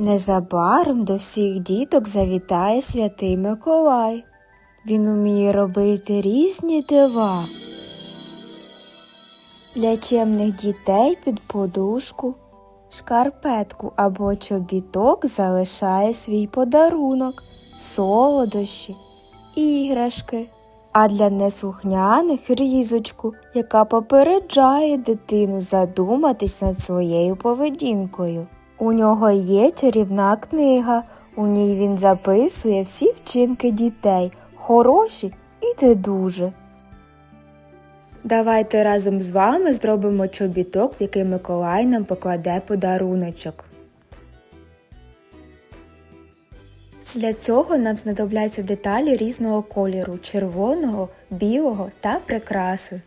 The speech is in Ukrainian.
Незабаром до всіх діток завітає святий Миколай. Він уміє робити різні дива. Для чемних дітей під подушку, шкарпетку або чобіток залишає свій подарунок, солодощі, іграшки, а для неслухняних різочку, яка попереджає дитину задуматись над своєю поведінкою. У нього є чарівна книга, у ній він записує всі вчинки дітей, хороші і не дуже. Давайте разом з вами зробимо чобіток, в який Миколай нам покладе подаруночок. Для цього нам знадобляться деталі різного кольору червоного, білого та прикраси.